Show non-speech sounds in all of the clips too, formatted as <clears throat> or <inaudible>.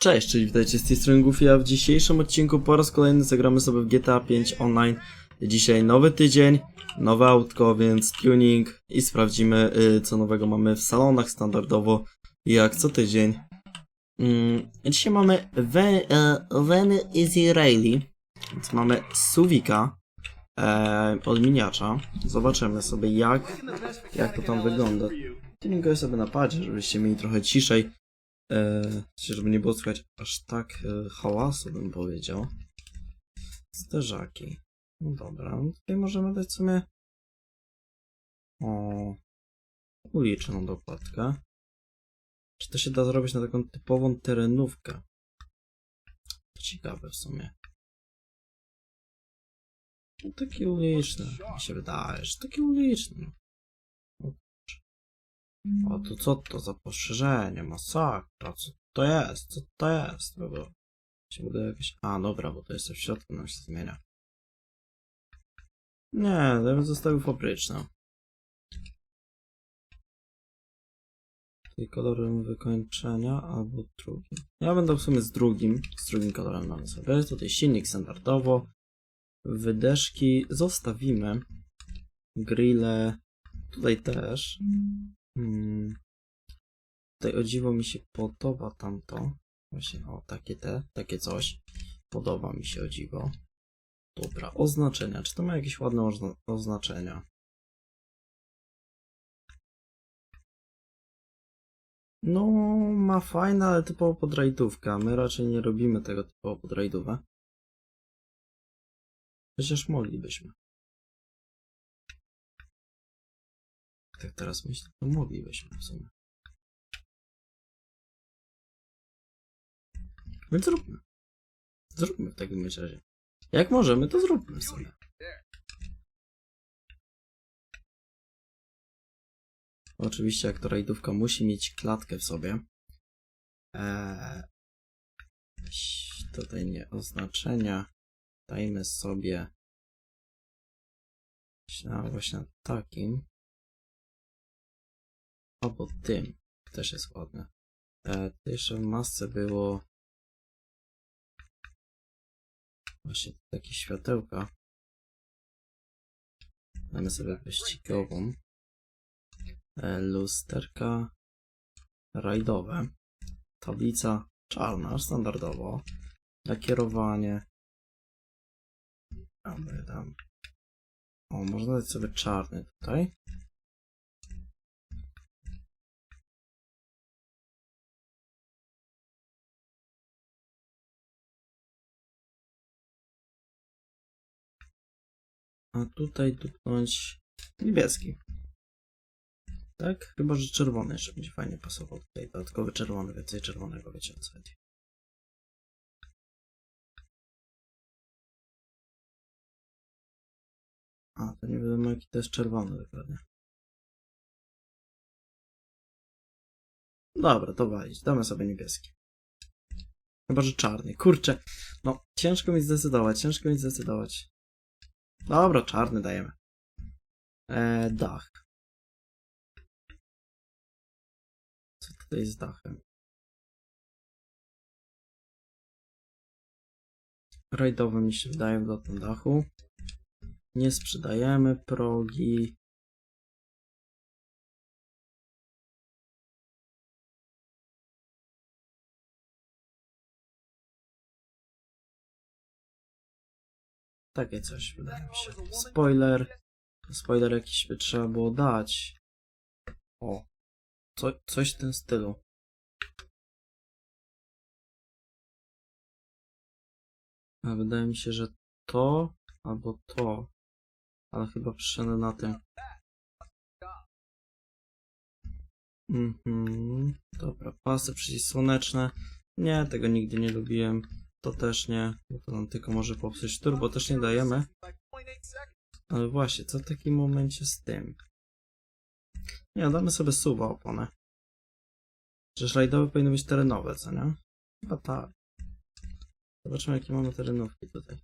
Cześć, czyli witajcie z tej strony Goofy, a w dzisiejszym odcinku po raz kolejny zagramy sobie w GTA 5 Online. Dzisiaj nowy tydzień, nowe autko, więc tuning i sprawdzimy y, co nowego mamy w salonach standardowo, jak co tydzień. Mm, dzisiaj mamy Ve- e, Ven Rally, więc mamy Suvika e, od miniacza. Zobaczymy sobie jak, jak to tam wygląda. Tuninguję sobie na padzie, żebyście mieli trochę ciszej. E, żeby nie było słychać aż tak e, hałasu, bym powiedział. Zderzaki. No dobra, no tutaj możemy dać sobie o uliczną dokładkę. Czy to się da zrobić na taką typową terenówkę? Ciekawe w sumie. No taki uliczny, mi się wydaje, że taki uliczny. No. O, to co to za poszerzenie? Masakra, co to jest? Co to jest? No bo się jakieś... A, dobra, bo to jest w środku, nam się zmienia. Nie, ja bym zostawił fabryczną. Tutaj kolorem wykończenia albo drugim. Ja będę w sumie z drugim, z drugim kolorem mamy sobie. Tutaj silnik standardowo. Wydeszki zostawimy. Grille tutaj też. Hmm. Tutaj o dziwo mi się podoba tamto. Właśnie, o, takie te, takie coś. Podoba mi się o dziwo. Dobra, oznaczenia. Czy to ma jakieś ładne ozna- oznaczenia? No, ma fajne, ale typowo pod rajdówkę. My raczej nie robimy tego typowo pod rajdówę. Chociaż moglibyśmy. Tak teraz myślę, to moglibyśmy w sumie. Więc zróbmy. Zróbmy w takim razie. Jak możemy, to zróbmy sobie. Oczywiście, jak to rajdówka musi mieć klatkę w sobie. Eee, tutaj nie oznaczenia. Dajmy sobie. Właśnie na takim. Albo tym. Też jest ładne. E, to jeszcze w masce było właśnie takie światełka. Damy sobie wyścigową. E, lusterka rajdowe. Tablica czarna, standardowo. Lakierowanie. Damy, dam. O, można dać sobie czarny tutaj. A tutaj dupnąć niebieski. Tak? Chyba, że czerwony jeszcze będzie fajnie pasował tutaj. Dodatkowy czerwony, więcej czerwonego, wiecie o co chodzi. A, to nie wiadomo jaki to jest czerwony dokładnie. Dobra, to walić. Damy sobie niebieski. Chyba, że czarny. Kurczę. No, ciężko mi zdecydować, ciężko mi zdecydować. Dobra, czarny dajemy. E, dach. Co tutaj z dachem? Rajdowy mi się wydaje do tym dachu. Nie sprzedajemy progi. Takie coś wydaje mi się. Spoiler. Spoiler jakiś by trzeba było dać. O. Co, coś w tym stylu. A wydaje mi się, że to albo to. Ale chyba przyszedł na tym. Mhm. Dobra, pasy przeciwsłoneczne. Nie, tego nigdy nie lubiłem. To też nie, to nam tylko może popsuć turbo, też nie dajemy. Ale właśnie, co w takim momencie z tym? Nie, damy sobie suwa oponę. Że slajdowe powinny być terenowe, co nie? Chyba tak. Zobaczymy jakie mamy terenówki tutaj.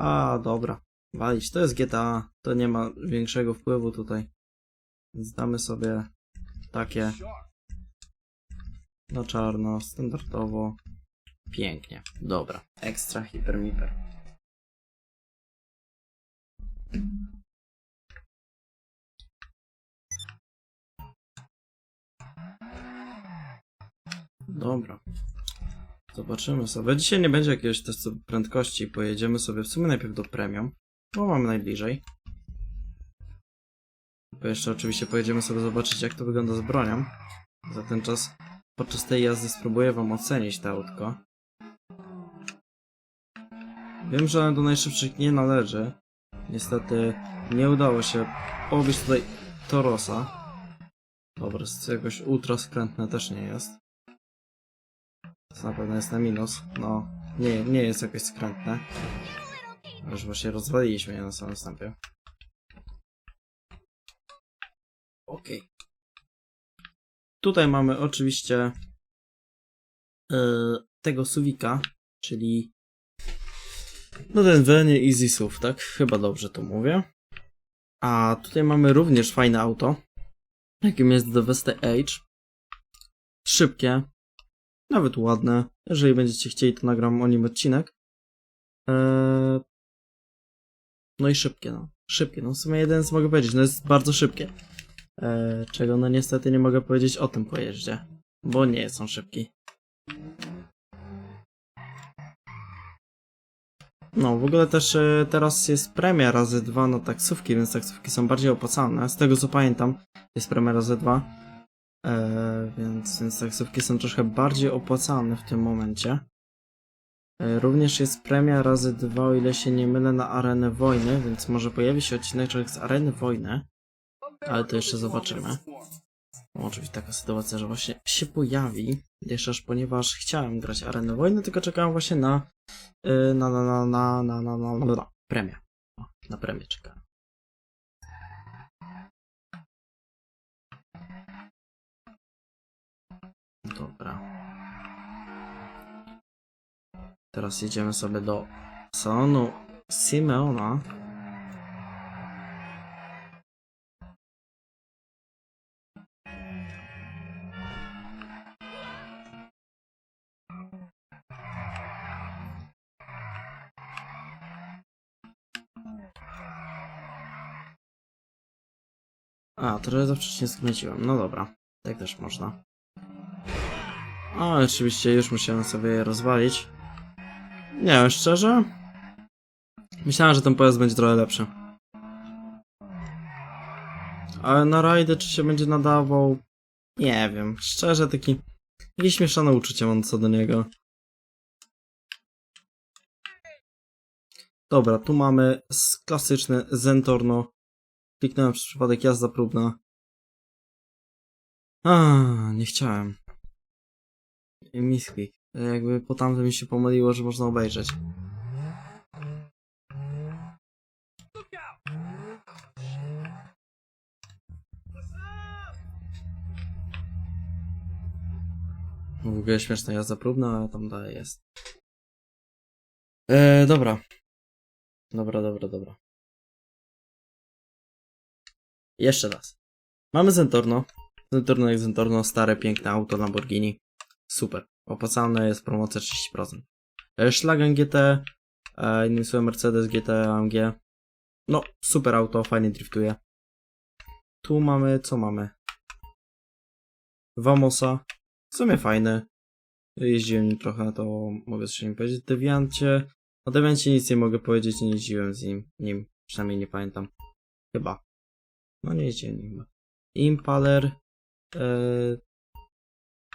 A, dobra. Walić, to jest GTA. To nie ma większego wpływu tutaj. Więc damy sobie takie. Na czarno, standardowo. Pięknie. Dobra. Ekstra hipermiper. Dobra. Zobaczymy sobie. Dzisiaj nie będzie jakiegoś testu prędkości. Pojedziemy sobie w sumie najpierw do premium, bo mamy najbliżej. Bo jeszcze oczywiście pojedziemy sobie zobaczyć jak to wygląda z bronią. Za ten czas podczas tej jazdy spróbuję wam ocenić to autko. Wiem, że do najszybszych nie należy. Niestety nie udało się pobić tutaj Torosa. Dobra, jest jakoś ultra skrętne też nie jest. To na pewno jest na minus. No, nie, nie jest jakoś skrętne. Już właśnie rozwaliliśmy je na samym wstępie. Okej. Tutaj mamy oczywiście yy, tego suwika, czyli no ten Venie Easy SUV, tak? Chyba dobrze to mówię. A tutaj mamy również fajne auto, jakim jest The Vestige. Szybkie, nawet ładne. Jeżeli będziecie chcieli, to nagram o nim odcinek. Eee... No i szybkie, no. Szybkie, no w sumie jeden z mogę powiedzieć, no jest bardzo szybkie. Eee, czego no niestety nie mogę powiedzieć o tym pojeździe, bo nie jest on szybki. No, w ogóle też e, teraz jest premia razy dwa na taksówki, więc taksówki są bardziej opłacalne. Z tego co pamiętam, jest premia razy dwa. E, więc, więc taksówki są troszkę bardziej opłacalne w tym momencie. E, również jest premia razy dwa, o ile się nie mylę, na arenę wojny, więc może pojawi się odcinek z areny wojny. Ale to jeszcze zobaczymy. Być taka sytuacja, że właśnie się pojawi. Jeszcze aż ponieważ chciałem grać arenę wojny, tylko czekałem właśnie na y, na na na na na na na, na, na premię. O, na premię czekałem. Dobra. Teraz jedziemy sobie do salonu Simeona. A, trochę za wcześnie skręciłem. No dobra, tak też można. A, oczywiście już musiałem sobie je rozwalić. Nie wiem, szczerze? Myślałem, że ten pojazd będzie trochę lepszy. Ale na rajdy czy się będzie nadawał? Nie wiem. Szczerze, taki... Jakieś mieszane uczucie mam co do niego. Dobra, tu mamy klasyczne Zentorno. Kliknąłem przez przypadek jazda próbna. A, nie chciałem. Misklik. Jakby po tamtym mi się pomyliło, że można obejrzeć. W ogóle śmieszna jazda próbna, a tam dalej jest. Eee, dobra. Dobra, dobra, dobra. Jeszcze raz. Mamy Zentorno. Zentorno jak Zentorno, stare, piękne auto Lamborghini. Super. Opłacalne jest promocja 30%. E, Schlagen GT, e, innymi słowy Mercedes GT AMG. No, super auto, fajnie driftuje. Tu mamy, co mamy? Vamosa. W sumie fajny. Jeździłem nim trochę, to mogę o nim powiedzieć. Deviancie. O Deviancie nic nie mogę powiedzieć, nie jeździłem z nim. nim. Przynajmniej nie pamiętam. Chyba. No nie jeździłem nim. Impaler. E,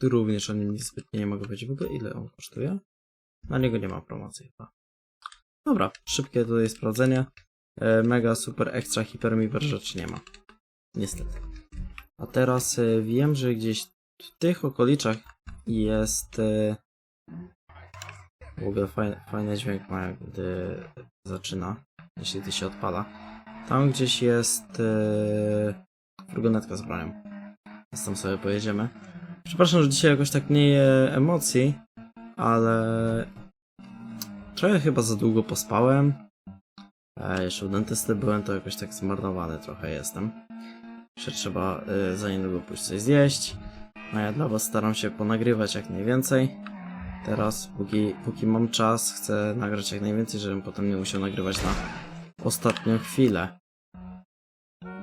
tu również o nim nic zbytnio nie mogę powiedzieć. W ogóle ile on kosztuje? Na niego nie ma promocji chyba. Dobra, szybkie tutaj sprawdzenie. E, mega, super, ekstra, hipermiver rzecz nie ma. Niestety. A teraz e, wiem, że gdzieś w tych okoliczach jest... E, w ogóle fajny, fajny dźwięk ma, gdy zaczyna, jeśli gdy się odpala. Tam gdzieś jest e, furgonetka z bronią. Więc tam sobie pojedziemy. Przepraszam, że dzisiaj jakoś tak nie je emocji, ale trochę chyba za długo pospałem. E, jeszcze u dentysty byłem, to jakoś tak zmarnowany trochę jestem. Że trzeba y, za niedługo pójść coś zjeść. A ja dla was staram się ponagrywać jak najwięcej. Teraz, póki, póki mam czas, chcę nagrać jak najwięcej, żebym potem nie musiał nagrywać na ostatnią chwilę.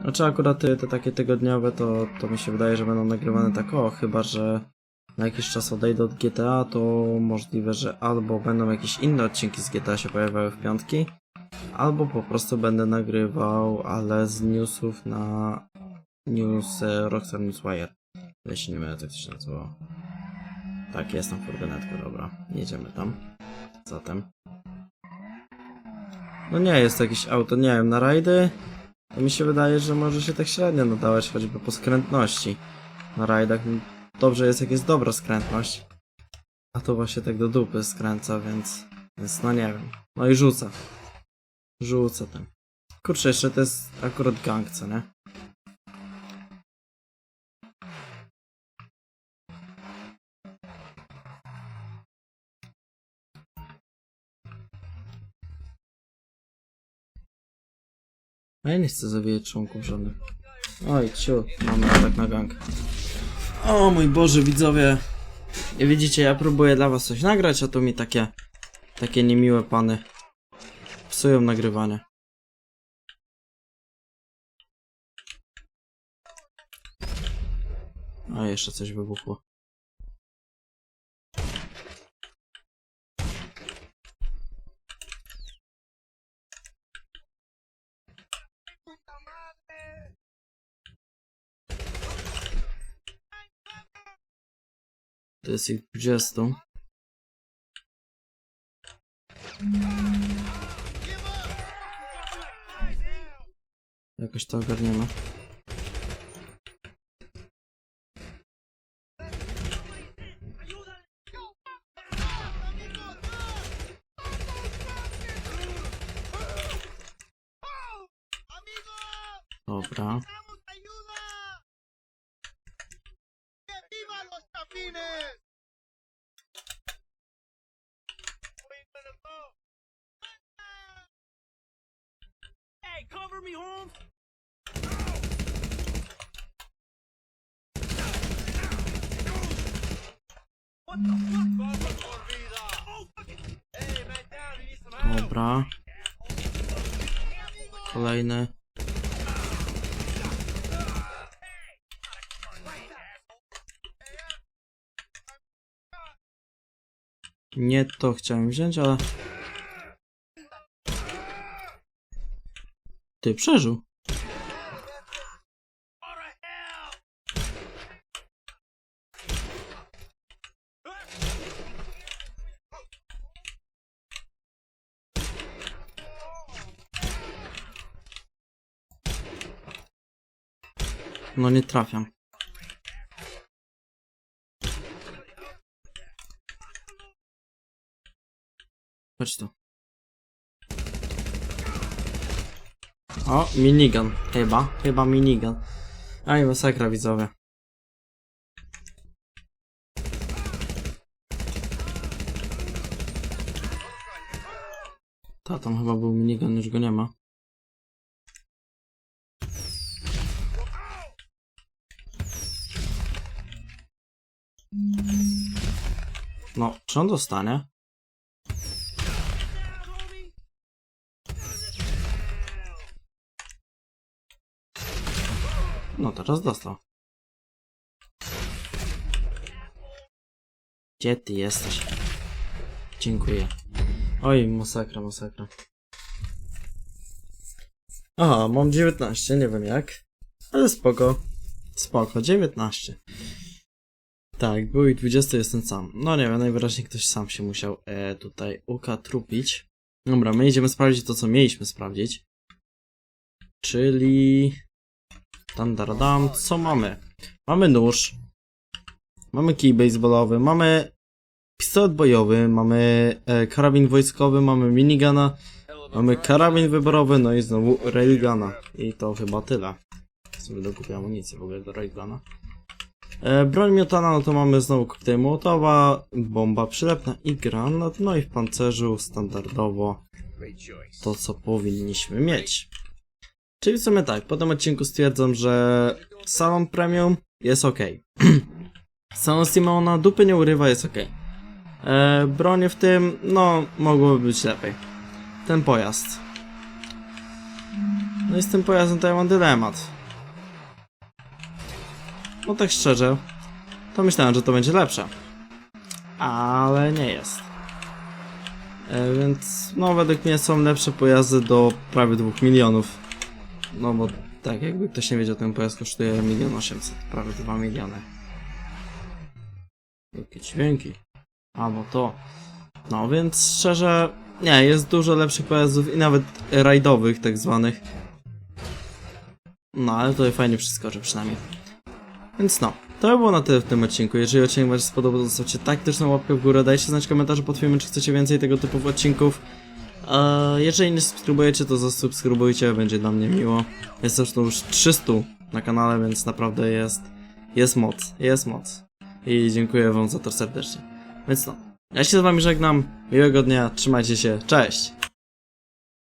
Znaczy akurat te, te takie tygodniowe to, to mi się wydaje, że będą nagrywane tak o, chyba że na jakiś czas odejdę od GTA, to możliwe, że albo będą jakieś inne odcinki z GTA się pojawiały w piątki, albo po prostu będę nagrywał, ale z newsów na news e, Rockstar Newswire. Jeśli nie mylę, tak to się nazywało. Tak, jest tam furgonetką, dobra. Jedziemy tam. Zatem. No nie jest to jakieś auto, nie wiem, na rajdy to mi się wydaje, że może się tak średnio nadawać, choćby po skrętności. Na rajdach dobrze jest, jak jest dobra skrętność. A to właśnie tak do dupy skręca, więc... Więc no nie wiem. No i rzuca. Rzuca ten. Kurczę, jeszcze to jest akurat gang, co nie? A ja nie chcę zawijać członków żadnych. Oj, ciu, mamy atak na gang. O mój Boże, widzowie. I widzicie, ja próbuję dla was coś nagrać, a tu mi takie, takie niemiłe pany psują nagrywanie. A jeszcze coś wybuchło. To jest ich 20. Jakoś to ogarniemy. Dobra. Need some help. Dobra. Kolejny. Nie to chciałem wziąć, ale... Ty przeżył. No nie trafiam. Chodź tu. O, minigun. Chyba, chyba minigun. Aj, masakra widzowie. Ta, tam chyba był minigun, już go nie ma. No, czy on dostanie? No, teraz dostał. Gdzie ty jesteś? Dziękuję. Oj, masakra, masakra. Aha, mam 19, nie wiem jak. Ale spoko. Spoko, 19. Tak, był i 20 jestem sam. No nie wiem, najwyraźniej ktoś sam się musiał e, tutaj ukatrupić. Dobra, my idziemy sprawdzić to, co mieliśmy sprawdzić. Czyli... Tam, dam, co mamy? Mamy nóż. Mamy kij baseballowy, mamy pistolet bojowy, mamy e, karabin wojskowy, mamy minigana, mamy karabin wyborowy, no i znowu railguna. I to chyba tyle. Sobie dokupię amunicję w ogóle do railguna. E, broń miotana, no to mamy znowu koktajl Mołotowa, bomba przylepna i granat, no i w pancerzu standardowo to, co powinniśmy mieć. Czyli w sumie tak, po tym odcinku stwierdzam, że salon premium jest ok. <clears throat> salon Simona dupy nie urywa, jest ok. E, bronie w tym, no, mogłoby być lepiej. Ten pojazd. No i z tym pojazdem to ja mam dylemat. No tak szczerze, to myślałem, że to będzie lepsze. Ale nie jest. E, więc, no, według mnie są lepsze pojazdy do prawie 2 milionów. No bo tak, jakby ktoś nie wiedział, ten pojazd kosztuje 1 800 prawie 2 miliony. Jakie dźwięki. A, to. No, więc szczerze, nie, jest dużo lepszych pojazdów i nawet rajdowych, tak zwanych. No, ale tutaj fajnie przeskoczy przynajmniej. Więc no, to by było na tyle w tym odcinku. Jeżeli odcinek Wam się spodobał, zostawcie taktyczną łapkę w górę, dajcie znać w komentarzu pod filmem, czy chcecie więcej tego typu odcinków. Eee, jeżeli nie subskrybujecie, to zasubskrybujcie, będzie dla mnie miło. Jest zresztą już 300 na kanale, więc naprawdę jest, jest moc, jest moc. I dziękuję Wam za to serdecznie. Więc no, ja się z Wami żegnam, miłego dnia, trzymajcie się, cześć!